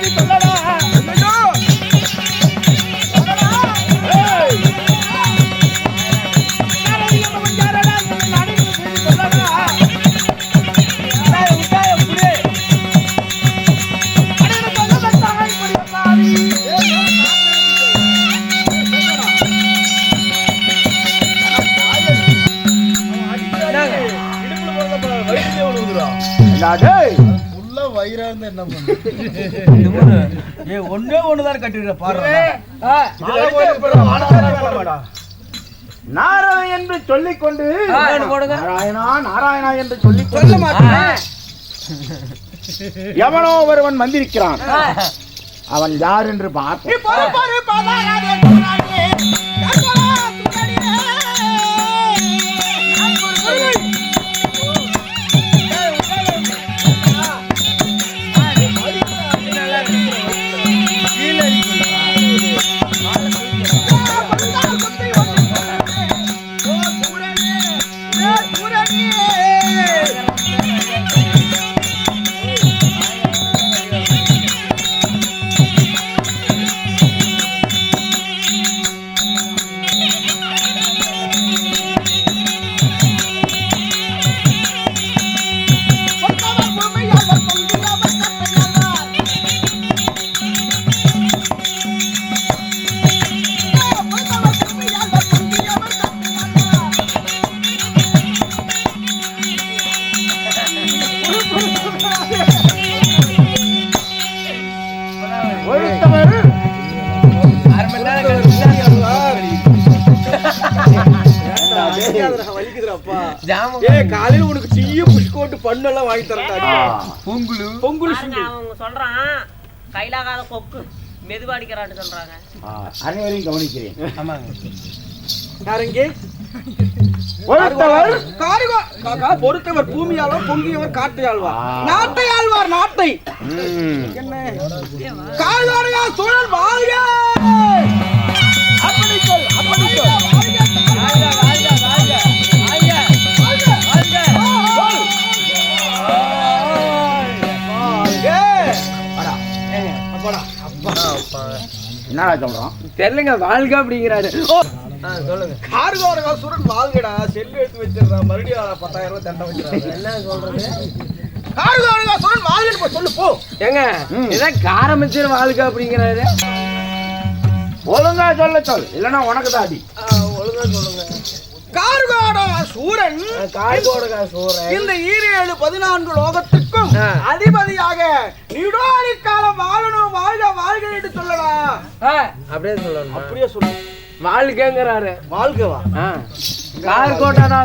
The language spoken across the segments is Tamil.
செய்தி வயிறா இருந்தா என்ன பண்ணு? ஏய் ஒண்ணே ஒண்ணுதான் கட்டிடுற பாரு இதுல அடிச்சா ஆனந்தமா வேணாமாடா? நாரதன் என்று சொல்லிக் கொண்டு ஆ, போடுங்க. நாராயணா நாராயணா என்று சொல்லிக் சொல்ல கொண்டு மாட்டேன். எவனோ ஒருவன் வந்திருக்கிறான் அவன் யார் என்று பார்ப்போம் காலையில உனக்கு டீ, பிஸ்கோட்டு, பண்ணெல்லாம் வாங்கி தரேன்டா. பொங்குலு? பொங்கல். அவங்க சொல்றான் கையிலாகாத கொக்கு மெதுவா அடிக்கிறான்னு சொல்றாங்க. ஆ, அனைவரையும் கவனிக்கிறேன். ஆமாங்க. யாருங்க? ஒருத்தவர். பொறுத்தவர் பூமியாளர் பொங்கியவர் காட்டை ஆழ்வார். நாட்டை. ஆழ்வார் நாட்டை என்ன? கால்வாரியா சூழல் வாழ்க! அப்படி சொல் அப்படி சொல். என்னடா சொல்றான் தெரியலங்க வாழ்க அப்படிங்கிறாரு. சொல்லுங்க. கார்கோரகா சுரன் வாழ்கடா செல்லு எடுத்து வச்சிருந்தா மறுபடியும் பத்தாயிரம் ரூபாய் தண்டை வச்சிருக்காங்க என்ன சொல்றது? கார்கோரகா சுரன் வாழ்கன்னு போய் சொல்லு போ. ஏங்க. இதான் காரமிச்சர் வாழ்க அப்படிங்கிறாரு. ஒழுங்கா சொல்ல சொல் இல்லைன்னா உனக்கு தான் அடி ஒழுங்கா சொல்லுங்க. கார்கோட சூரன். காய்கோடகா சோறு இந்த ஈரேழு பதினான்கு லோகத்துக்கும். அதிபதியாக நீடோடி காலம் வாழணும் வாழ்க வாழ்க என்று சொல்லலாம். அப்படியே சொல்லணும்? அப்படியே சொல்லு. வாழ்கங்கிறாரு வாழ்கவா கார் கோட்டடா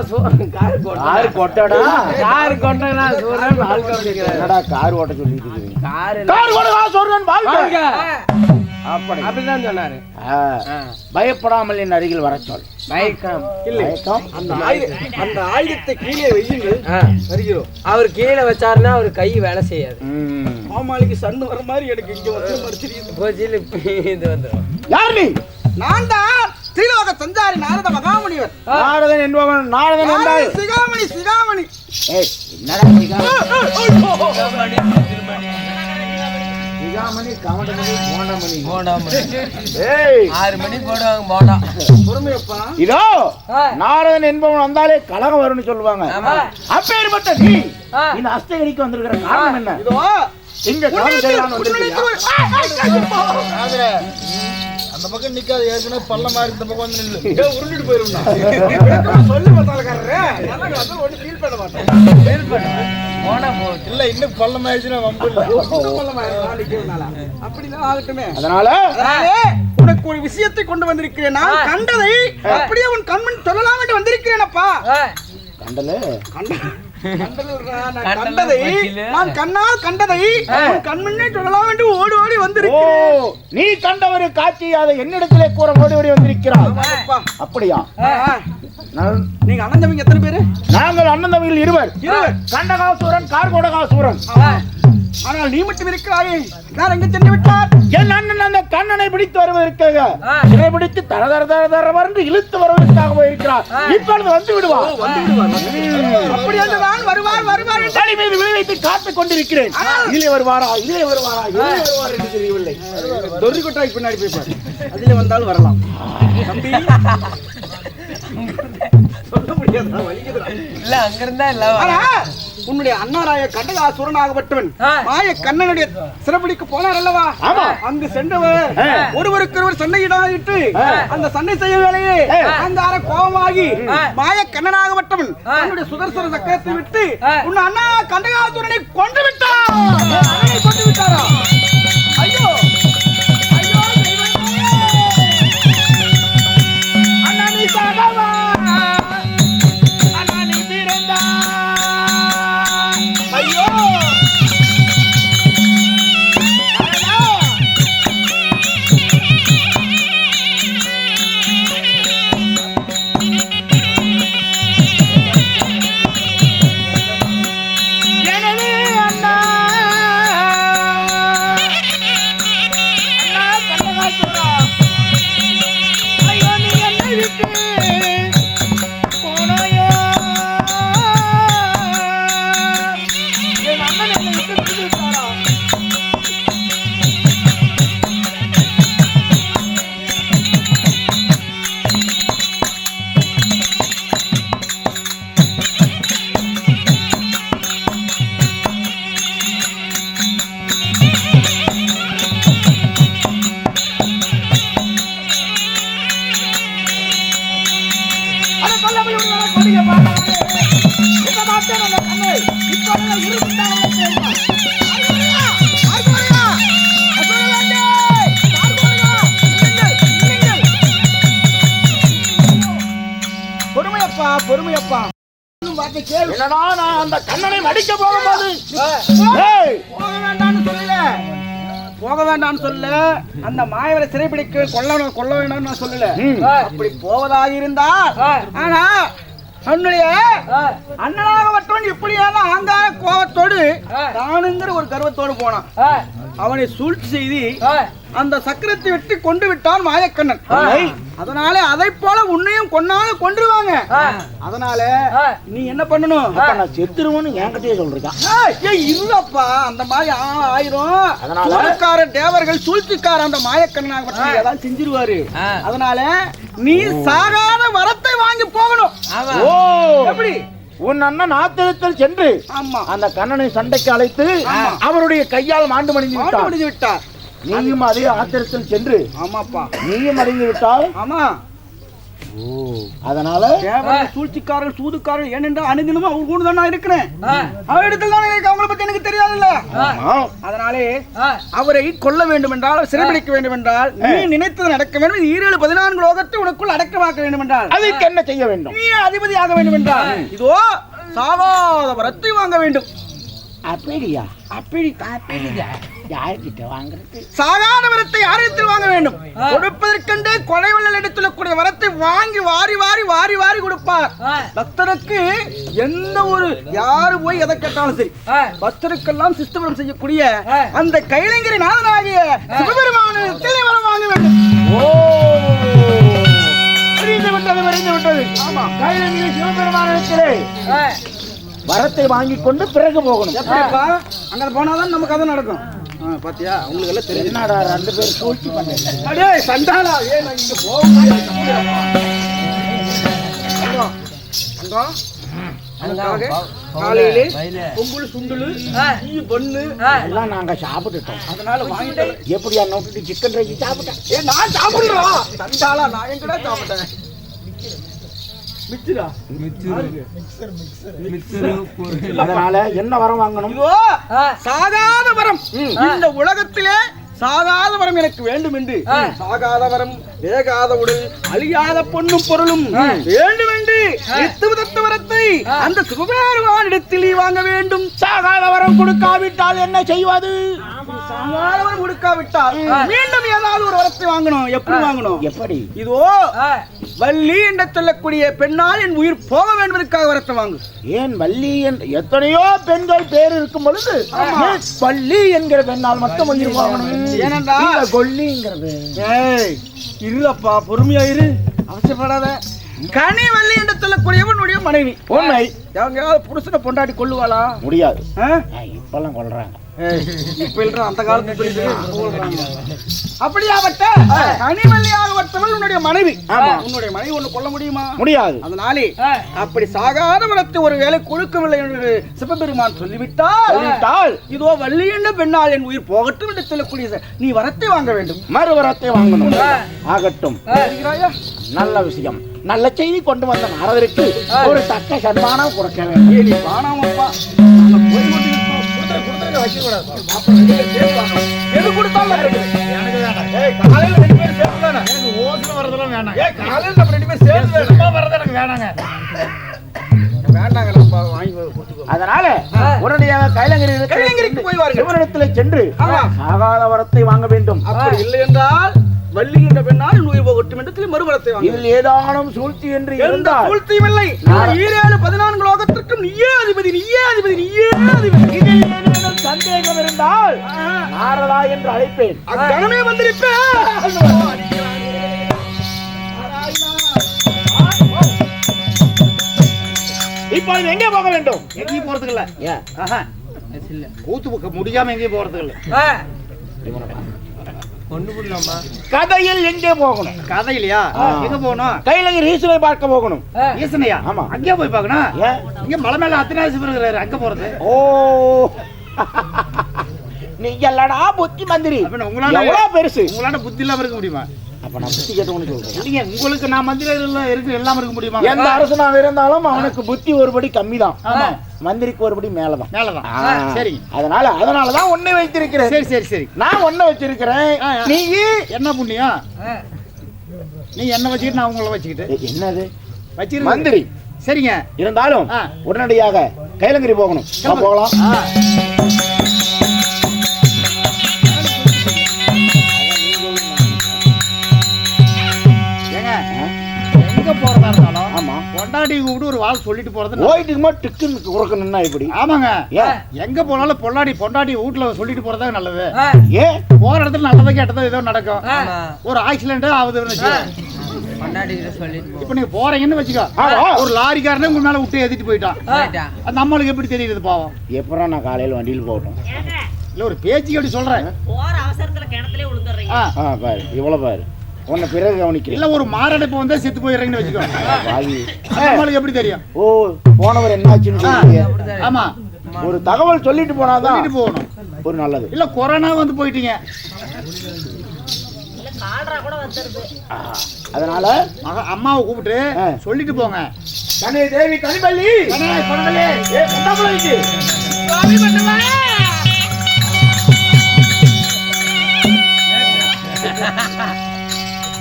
கார் கோட்டா கார் கொட்டடா கார் கோட்டடா சூரன் வாழ்க அப்படிங்கிறாரு. என்னடா கார் ஓட்ட சொல்லிட்டு இருக்கீங்க? கார் கார் ஓடுவா சொல்றேன் வாழ்க வாழ்க அப்படி. அப்படிதான் சொன்னாரு. பயப்படாமல் என் அருகில் வர சொல். பயக்கம் இல்லை. மயக்கம்? அந்த அந்த ஆயுதத்தை கீழே வையுங்கள். வருகிறோம். அவர் கீழே வச்சாருன்னா அவர் கை வேலை செய்யாது. மாமாளிக்கு சன்னு வர மாதிரி எனக்கு இங்க வந்து போச்சில் இது வந்துடும் யார் நீ? நான் தான் ஸ்ரீலோக சஞ்சாரி நாரத மகாமுனிவர். நாரதன் என்பவன் நாரதன் சிகாமணி சிகாமணி. ஏய் என்னடா சிகாமணி? சிகாமணி கவண்டமணி போண்டமணி ஏய். ஆறு மணி போடுவாங்க போண்டா பொறுமையப்பா. இதோ. நாரதன் என்பவன் வந்தாலே கலகம் வரும்னு சொல்லுவாங்க. அப்பேற்பட்ட நீ. இந்த அஸ்தகிரிக்கு வந்திருக்கிற காரணம் என்ன? இதோ இங்க கலகம் செய்யலாம்னு வந்திருக்கியா? அந்த பக்கம் நிக்காது ஏற்கனவே பள்ளமா இருக்கு இந்த பக்கம் வந்து நில்லு. உருண்டுட்டு போயிருந்தா சொல்லு வந்து ஒண்ணு ஃபீல் பண்ண மாட்டேன். போனா போகுது இல்ல இன்னும் பள்ளம் ஆயிடுச்சுன்னா வம்பு இல்ல. அப்படிதான் ஆகட்டுமே. அதனால? உனக்கு ஒரு விஷயத்தை கொண்டு வந்திருக்கிறேன். நான் கண்டதை அப்படியே உன் கண்மண் சொல்லலாம் என்று வந்திருக்கிறேன் அப்பா கண்டல கண்டதுடா, நான் கண்டது. நான் கண்ணால் கண்டதை உன் கண்மண்ணே சொல்லலாம் என்று ஓடி ஓடி வந்திருக்கிறேன். நீ கண்டவரு காட்சி அதை என்னிடத்திலே கூற ஓடி ஓடி வந்திருக்கிறார் அப்பா. அப்படியா? நீங்க அண்ணன் தம்பிங்க எத்தனை பேரு? நாங்கள் அண்ணன் தம்பிகள் இருவர். இருவர். கண்டகாசூரன் கார்கோடகாசூரன். ஆனால் நீ மட்டும் இருக்கிறாயே. நான் எங்க சென்று விட்டார்? என் அண்ணன் அந்த கண்ணனை பிடித்து வருவதற்காக. சிறை பிடித்து தர தர தர தர என்று இழுத்து வருவதற்காக போயிருக்கிறார். இப்பொழுது வந்து விடுவார். அப்படி என்றுதான் வருவார் வருவார் என்று தலை மீது விழி வைத்து காத்துக் கொண்டிருக்கிறேன். இதிலே வருவாரா இதிலே வருவாரா இதிலே வருவார் என்று தெரியவில்லை. தொரி கொட்டாய் பின்னாடி போய் பாரு அதுல வந்தாலும் வரலாம். தம்பி. சொல்ல முடியாதுடா, வலிக்குதுடா. இல்ல அங்க இருந்தா இல்ல ஆனா உன்னுடைய அண்ணாராய கண்டகாசுரனாகப்பட்டவன் ஆ. மாய கண்ணனுடைய சிறப்படிக்கு போனார் அல்லவா. அங்கு சென்றவர் ஆ. ஒருவருக்கு ஒருவர் சண்டையிடாயிட்டு. அந்த சண்டை செய்ய வேலையே அற கோபமாகி. மாய கண்ணனாகப்பட்டவன். தன்னுடைய சுதர்சன சக்கரத்தை விட்டு. உன் அண்ணா கண்டகாசுரனை கொண்டு விட்டார் அண்ணனை கொண்டு விட்டாரா வார்த்தை கேளு. நான் அந்த கண்ணனை மடிக்க போகும்போது? போக வேண்டாம்னு சொல்லல. போக வேண்டாம்னு சொல்லல. அந்த மாயவரை சிறைப்பிடிக்க கொல்ல கொல்ல வேண்டாம்னு நான் சொல்லல. அப்படி போவதாக இருந்தா ஆனா தன்னுடைய அண்ணனாகப்பட்டவன் இப்படியான ஆங்கார கோபத்தோடு தானுங்கிற ஒரு கர்வத்தோடு போனான். அவனை சூழ்ச்சி செய்து அந்த சக்கரத்தை வெட்டி கொண்டு விட்டான் மாயக்கண்ணன். அதனால அதை போல உன்னையும் கொன்னால கொன்றுவாங்க. அதனால நீ என்ன பண்ணணும்? நான் செத்துருவேன்னு என்கிட்டயே ஏய், இல்லப்பா அந்த மாதிரி ஆயிரும். அதனால? தேவர்கள் சூழ்ச்சிக்கார அந்த மாயக்கண்ணனாக பற்றி ஏதாவது செஞ்சிருவாரு. அதனால நீ சாகாத வரத்தை வாங்கி போகணும். ஓ. எப்படி? உன் அண்ணன் ஆத்திரத்தில் சென்று அந்த கண்ணனை சண்டைக்கு அழைத்து. அவருடைய கையால் மாண்டு முடிஞ்சு விட்டார். நீயும் அதே ஆத்திரத்தில் சென்று ஆமாப்பா. நீயும் அடைந்து விட்டால் ஆமா அதனால தேவர்கள் சூழ்ச்சிக்காரர்கள் சூதுக்காரர்கள் ஏனென்றால் அனுதினமும் அவங்க கூட தான் நான் இருக்கிறேன். அவர் இடத்துல தான் இருக்கு அவங்கள பத்தி எனக்கு தெரியாதுல்ல? ஆமா. அதனாலே அவரை கொல்ல வேண்டும் என்றால் சிறைபிடிக்க வேண்டும் என்றால் நீ நினைத்தது நடக்க வேண்டும். ஈரேழு பதினான்கு லோகத்தை உனக்குள் அடக்கமாக்க வேண்டும் என்றால் அதுக்கு என்ன செய்ய வேண்டும்? நீ அதிபதியாக வேண்டும் என்றால் இதோ சாகாத வரத்தை வாங்க வேண்டும். அப்படியா? அப்படி யார்கிட்ட வாங்குறது? சாகாத வரத்தை யாரிடத்தில் வாங்க வேண்டும்? கொடுப்பதற்கென்றே கொலை வள்ளல் எடுத்துள்ளக்கூடிய வரத்தை வாங்கி வாரி வாரி வாரி வாரி கொடுப்பார். பக்தருக்கு எந்த ஒரு யாரு போய் எதை கேட்டாலும் சரி. பக்தருக்கெல்லாம் சிஸ்டமரம் செய்யக்கூடிய அந்த கைலங்கிரி நாதனாகிய சிவபெருமானத்தில் வரம் வாங்க வேண்டும். ஓ. புரிந்து விட்டது புரிந்து விட்டது. ஆமா. கைலங்கிரி சிவபெருமானத்திலே வரத்தை வாங்கிக் கொண்டு பிறகு போகணும். அங்க போனாதான் நம்ம கதை நடக்கும். பாத்தியா? உங்களுக்கு எல்லாம் தெரியும். என்னடா ரெண்டு பேரும் சூழ்ச்சி பண்ணீங்க அடே சண்டாளா? ஏ நான் இங்க போக காலையிலே பொங்கல் சுண்டலு டீ பண்ணு. எல்லாம் நாங்க சாப்பிட்டுட்டோம். அதனால வாங்கிட்டு எப்படியா நோட்டு சிக்கன் ரைஸ் சாப்பிட்டேன்? ஏ நான் சாப்பிடுறோம் சண்டாளா நான் எங்கடா சாப்பிட்டேன்? அதனால என்ன வரம் வாங்கணும்? இதோ சாகாத வரம். இந்த உலகத்திலே சாகாத வரம் எனக்கு வேண்டும் என்று சாகாத வரம் வேகாத உடல் அழியாத பொண்ணும் பொருளும் வேண்டும் என்று வரத்தை அந்த சிவபெருமான் இடத்தில் வாங்க வேண்டும். சாகாத வரம் கொடுக்காவிட்டால் என்ன செய்வது? சாகாத வரம் கொடுக்காவிட்டால் மீண்டும் ஏதாவது ஒரு வரத்தை வாங்கணும். எப்படி வாங்கணும்? எப்படி? இதோ வள்ளி என்று சொல்லக்கூடிய பெண்ணால் என் உயிர் போக வேண்டுவதற்காக வரத்தை வாங்கு? ஏன் வள்ளி என்ற எத்தனையோ பெண்கள் பேர் இருக்கும் பொழுது வள்ளி என்கிற பெண்ணால் மட்டும் உயிர் வாங்கணும் ஏனென்றா? கொல்லிங்கிறது. ஏய் இருப்பா பொறுமையா இரு. அவசரப்படாத கனிவல்லி என்று சொல்லக்கூடியவனுடைய மனைவி. உண்மை. எவங்கயாவது புருஷனை பொண்டாட்டி கொள்ளுவாளா முடியாது? இப்பெல்லாம் கொள்றாங்க இப்ப இல்ல அந்த காலத்து அப்படியாப்பட்ட கனிவல்லியாகப்பட்டவள் உன்னுடைய மனைவி. உன்னுடைய மனைவி ஒண்ணு கொல்ல முடியுமா? முடியாது. அதனாலே அப்படி சாகாத வளர்த்து ஒரு வேலை கொடுக்கவில்லை என்று சிவபெருமான் சொல்லிவிட்டால் சொல்லிவிட்டால். இதோ வள்ளி என்ற பெண்ணால் என் உயிர் போகட்டும் என்று சொல்லக்கூடிய நீ வரத்தை வாங்க வேண்டும். மறுவரத்தை வாங்கணும். ஆகட்டும்? நல்ல விஷயம். நல்ல செய்தி கொண்டு வந்த நாரதருக்கு ஒரு தக்க சன்மானம் கொடுக்க வேண்டும். ஏய், ரெண்டு பேரும் சேர்த்து. ஏய், காலையில நம்ம ரெண்டு பேரும் சேர்த்து? வேண்டாங்களாப்பா, வாங்கி கொடுத்துக்கோ. அதனால உடனடியாக கைலங்கிரி கைலங்கிரிக்கு போய் வாருங்கள். சிவனிடத்தில் சென்று. சாகாத வரத்தை வாங்க வேண்டும். அப்படி இல்லை என்றால் வள்ளி என்ற பெண்ணால் உயிர் போகட்டும் என்று மறுபலத்தை இதில் ஏதானும் சூழ்ச்சி என்று இருந்தால் சூழ்ச்சியும் இல்லை. நான் ஈரேழு பதினான்கு லோகத்திற்கும் நீயே அதிபதி நீயே அதிபதி நீயே அதிபதி. ஏதேனும் சந்தேகம் இருந்தால் நாரதா என்று அழைப்பேன். அக்கணமே வந்திருப்பேன். இப்பொழுது எங்கே போக வேண்டும்? எங்கேயும் போறதுக்கு இல்ல. கூத்து முடியாம எங்கேயும் போறதுக்கு இல்ல கதையில் எங்கே போகணும்? கதை இல்லையா ஆ. எங்க போகணும்? கைலங்கிரி ஈஸ்வரை பார்க்க போகணும். ஈசனையா ஆமா. அங்கேயே போய் பார்க்கணும்? இங்க மலை மேல அத்தனாசிபர் இருக்கிறாரு. அங்க போறது? ஓ. நீங்க இல்லடா புத்தி மந்திரி. எவ்வளவு பெருசு? உங்களால புத்தி இல்லாம இருக்க முடியுமா? அப்ப நான் புத்தி கேட்டவனு சொல்றேன். இல்லைங்க உங்களுக்கு நான் மந்திரி எல்லாம் இருக்கு எல்லாம் இருக்க முடியுமா? எந்த அரசனாக இருந்தாலும் அவனுக்கு புத்தி ஒருபடி கம்மிதான். ஆமா. மந்திரிக்கு ஒருபடி மேலதான். மேலதான். சரிங்க அதனால அதனாலதான் ஒண்ணு வைத்திருக்கிறேன். சரி சரி சரி. நான் ஒண்ணு வச்சிருக்கிறேன். நீ என்ன புண்ணியம் நீ என்ன வச்சுக்கிட்டு நான் உங்களை வச்சுக்கிட்டு? என்னது? வச்சிருக்க மந்திரி. சரிங்க. இருந்தாலும். உடனடியாக கைலங்கிரி போகணும். போகலாம். பொண்டாட்டி கூப்பிட்டு ஒரு வாழ் சொல்லிட்டு போறது நல்லது. போயிட்டு இருக்கும்போது டிக்குன்னு உறக்கணும்னா இப்படி? ஆமாங்க. ஏன் எங்க போனாலும் பொண்டாட்டி பொண்டாட்டி வீட்டுல சொல்லிட்டு போறதா நல்லது. ஏன் போற இடத்துல நல்லதா கெட்டதோ ஏதோ நடக்கும். ஒரு ஆக்சிடென்ட் போ. இப்ப நீங்க போறீங்கன்னு வச்சுக்கோ. ஒரு லாரிக்காரனே உங்க மேல விட்டு ஏத்திட்டு போயிட்டான். நம்மளுக்கு எப்படி தெரியுது பாவம்? எப்படா நான் காலையில வண்டியில் போகட்டும்? ஏங்க இல்ல ஒரு பேச்சுக்கு அப்படி சொல்றேன். போற அவசரத்துல ஆ. ஆ பாரு. இவ்வளவு பாரு. உன்னை பிறகு கவனிக்கிறேன். இல்ல ஒரு மாரடைப்பு வந்தா செத்து போயிடுறீங்கன்னு வச்சுக்கோ நம்மளுக்கு எப்படி தெரியும்? ஓ போனவர் என்னாச்சுன்னு ஆ, சொல்றீங்க. ஆமா. ஒரு தகவல் சொல்லிட்டு போனாதான் சொல்லிட்டு போகணும். ஒரு நல்லது. இல்ல கொரோனா வந்து போயிட்டீங்க. அதனால மக- அம்மாவை கூப்பிட்டு ஆ. சொல்லிட்டு போங்க. கனி தேவி கனிபள்ளி. ஏ குண்டமலைக்கு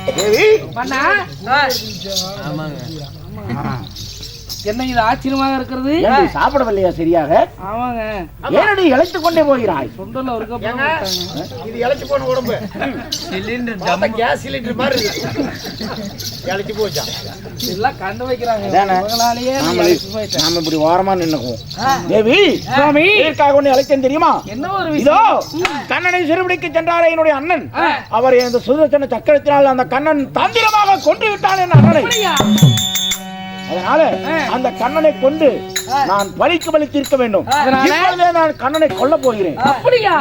தேவி ஆமாங்க. என்ன இது ஆச்சரியமாக இருக்கிறது? சாப்பிடவில்லையா சரியாக? ஆமாங்க. ஏனடி இழைத்துக் கொண்டே போகிறாய்? சொந்தல ஒரு இது இழைச்சு போன உடம்பு. சிலிண்டர் பார்த்தா கேஸ் சிலிண்டர் மாதிரி இழைச்சு போச்சா? எல்லாம் கண்டு வைக்கிறாங்க. நாம இப்படி ஓரமா நின்னுக்குவோம். தேவி சுவாமி இதற்காக ஒண்ணு அழைத்தேன் தெரியுமா? என்ன ஒரு இதோ விஷயம் கண்ணனை சிறுபிடிக்கு சென்றாரே என்னுடைய அண்ணன். அவர் இந்த சுதர்சன சக்கரத்தினால் அந்த கண்ணன் தந்திரமாக கொன்று விட்டான் என் அண்ணனை. அதனால அந்த கண்ணனை கொண்டு நான் பலிக்கு பலி தீர்க்க வேண்டும். நான் கண்ணனை கொல்ல போகிறேன். அப்படியா?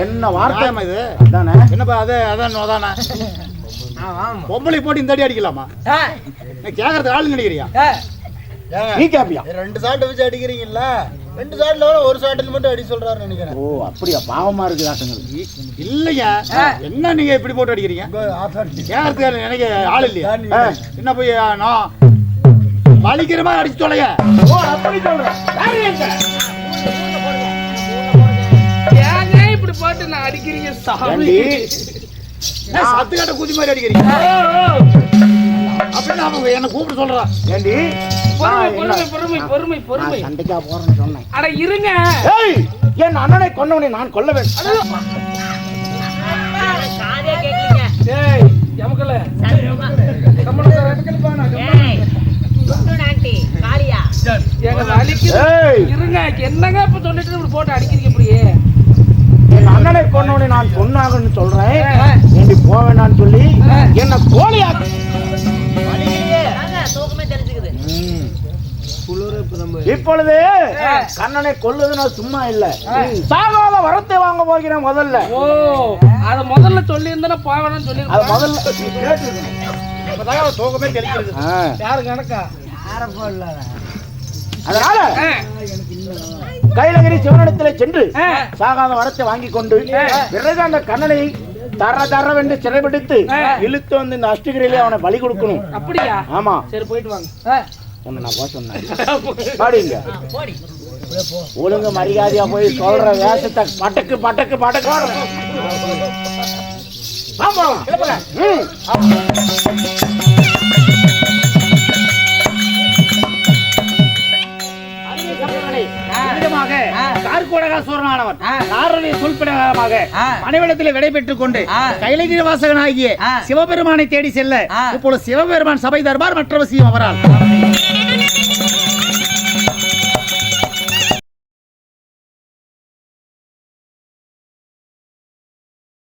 என்ன வார்த்தை? இது? தானே என்னப்பா அது? அதான் அதானே? பொம்பளை போட்டு இந்த அடி அடிக்கலாமா? நீ கேக்குறது ஆளு நினைக்கிறியா? நீ கேப்பியா? ரெண்டு சாட்டை வச்சு அடிக்கிறீங்கல்ல? ரெண்டு சாட்டில் வர ஒரு சாட்டில் மட்டும் அடி சொல்றாருன்னு நினைக்கிறேன். ஓ அப்படியா? பாவமா இருக்கு ஆட்டங்கள் இ- இல்லையா என்ன நீங்க இப்படி போட்டு அடிக்கிறீங்க? கேக்குறதுக்கு ஆளு நினைக்க ஆள் இல்லையா? என்ன போய் நான் வலிக்கிற மாதிரி அடிச்சு தொலைய ஓ அப்படி சொல்றேன். போட்டு நான் அடிக்கிறீங்க சாமி. சத்து கட்ட குதி மாதிரி அடிக்கிறீங்க. அப்படின்னு அவங்க என்ன கூப்பிட்டு சொல்றா. ஏண்டி? பொறுமை பொறுமை பொறுமை பொறுமை சண்டைக்கா போறேன்னு சொன்னேன். அட இருங்க. ஏய் என் அண்ணனை கொன்னவனை நான் கொல்ல வேண்டும். ஏய் எமக்கல. என்னங்க இப்ப சொல்லிட்டு இப்படி போட்டு அடிக்கிறீங்க இப்படியே? என் அண்ணனை கொன்னவனை நான் கொன்னாகன்னு சொல்றேன். ஆ. ஏண்டி போவேண்டான்னு சொல்லி என்ன கோழியாக்கு. இப்பொழுது கண்ணனை கொல்லுது நான் சும்மா இல்ல. சாகாத வரத்தை வாங்க போகிறேன் முதல்ல. ஓ அத முதல்ல சொல்லி இருந்தா போவேன்னு சொல்லி அது முதல்ல கேட்டிருக்கணும். அப்பதான் தூக்கமே தெளிக்கிறது. ஆ. யாரு கணக்கா அதனால கைலகிரி சிவனிடத்தில் சென்று. சாகாத வரத்தை வாங்கி கொண்டு பிறகு அந்த கண்ணனை தர தரவென்று சிறைபிடித்து இழுத்து வந்து இந்த அஷ்டகிரியிலே அவனை பலி கொடுக்கணும். அப்படியா? ஆமா. சரி போயிட்டு வாங்க. ஆ. உன்னை நான் போக சொன்னேன். பாடிங்க. போடி. ஒழுங்கு மரியாதையா போய் சொல்ற வேஷத்தை பட்டக்கு பட்டக்கு பட்டக்கு. ஆமா. கார்கோடகா சூரனானவன் நாரடைய சொல்பிடமாக மனைவிடத்தில் விடை பெற்றுக் கொண்டு கைலகிரி வாசகனாகிய சிவபெருமானை தேடி செல்ல இப்பொழுது சிவபெருமான் சபை தர்பார் மற்றவசியம் அவரால்.